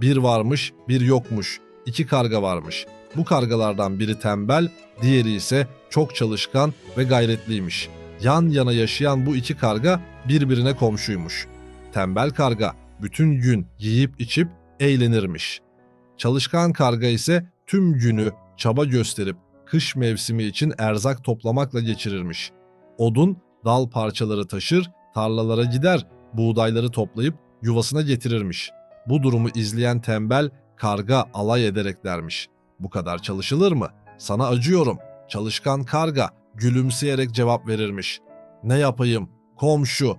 Bir varmış, bir yokmuş. İki karga varmış. Bu kargalardan biri tembel, diğeri ise çok çalışkan ve gayretliymiş. Yan yana yaşayan bu iki karga birbirine komşuymuş. Tembel karga bütün gün yiyip içip eğlenirmiş. Çalışkan karga ise tüm günü çaba gösterip kış mevsimi için erzak toplamakla geçirirmiş. Odun, dal parçaları taşır, tarlalara gider, buğdayları toplayıp yuvasına getirirmiş. Bu durumu izleyen tembel karga alay ederek dermiş. Bu kadar çalışılır mı? Sana acıyorum. Çalışkan karga gülümseyerek cevap verirmiş. Ne yapayım? Komşu.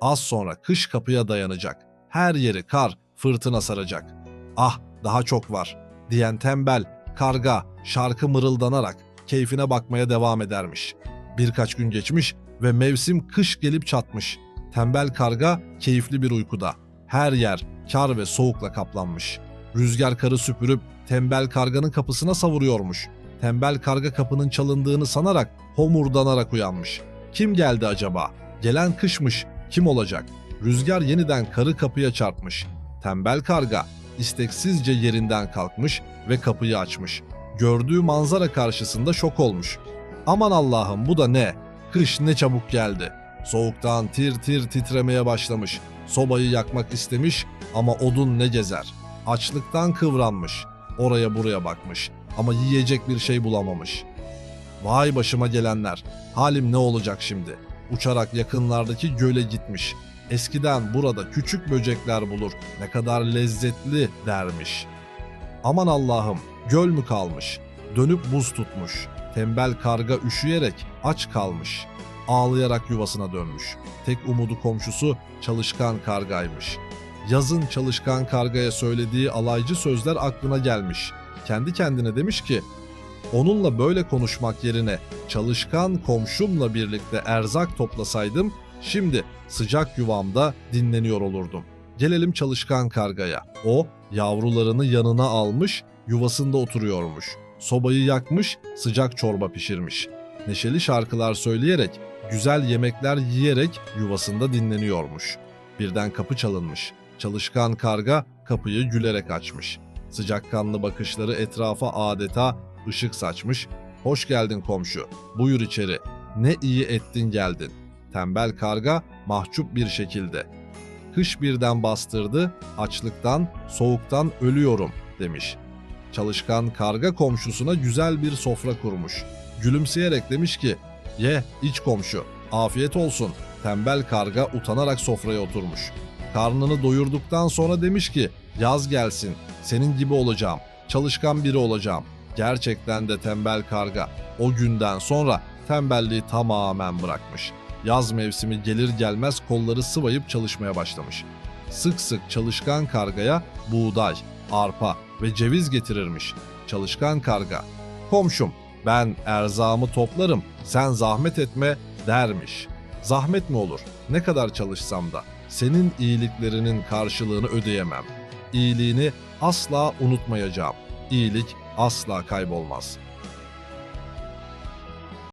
Az sonra kış kapıya dayanacak. Her yeri kar, fırtına saracak. Ah daha çok var diyen tembel karga şarkı mırıldanarak keyfine bakmaya devam edermiş. Birkaç gün geçmiş ve mevsim kış gelip çatmış. Tembel karga keyifli bir uykuda. Her yer kar ve soğukla kaplanmış. Rüzgar karı süpürüp tembel karganın kapısına savuruyormuş. Tembel karga kapının çalındığını sanarak homurdanarak uyanmış. Kim geldi acaba? Gelen kışmış. Kim olacak? Rüzgar yeniden karı kapıya çarpmış. Tembel karga isteksizce yerinden kalkmış ve kapıyı açmış. Gördüğü manzara karşısında şok olmuş. Aman Allah'ım bu da ne? Kış ne çabuk geldi. Soğuktan tir tir titremeye başlamış. Sobayı yakmak istemiş ama odun ne gezer. Açlıktan kıvranmış. Oraya buraya bakmış ama yiyecek bir şey bulamamış. Vay başıma gelenler. Halim ne olacak şimdi? Uçarak yakınlardaki göle gitmiş. Eskiden burada küçük böcekler bulur. Ne kadar lezzetli dermiş. Aman Allah'ım, göl mü kalmış? Dönüp buz tutmuş. Tembel karga üşüyerek aç kalmış. Ağlayarak yuvasına dönmüş. Tek umudu komşusu çalışkan kargaymış. Yazın çalışkan kargaya söylediği alaycı sözler aklına gelmiş. Kendi kendine demiş ki, onunla böyle konuşmak yerine çalışkan komşumla birlikte erzak toplasaydım, şimdi sıcak yuvamda dinleniyor olurdum. Gelelim çalışkan kargaya. O yavrularını yanına almış, yuvasında oturuyormuş. Sobayı yakmış, sıcak çorba pişirmiş. Neşeli şarkılar söyleyerek, güzel yemekler yiyerek yuvasında dinleniyormuş. Birden kapı çalınmış. Çalışkan karga kapıyı gülerek açmış. Sıcakkanlı bakışları etrafa adeta ışık saçmış. Hoş geldin komşu. Buyur içeri. Ne iyi ettin geldin. Tembel karga mahcup bir şekilde. Kış birden bastırdı, açlıktan, soğuktan ölüyorum demiş. Çalışkan karga komşusuna güzel bir sofra kurmuş. Gülümseyerek demiş ki, ye iç komşu, afiyet olsun. Tembel karga utanarak sofraya oturmuş. Karnını doyurduktan sonra demiş ki, yaz gelsin, senin gibi olacağım, çalışkan biri olacağım. Gerçekten de tembel karga o günden sonra tembelliği tamamen bırakmış. Yaz mevsimi gelir gelmez kolları sıvayıp çalışmaya başlamış. Sık sık çalışkan kargaya buğday, arpa ve ceviz getirirmiş. Çalışkan karga, komşum ben erzağımı toplarım sen zahmet etme dermiş. Zahmet mi olur ne kadar çalışsam da senin iyiliklerinin karşılığını ödeyemem. İyiliğini asla unutmayacağım. İyilik asla kaybolmaz.''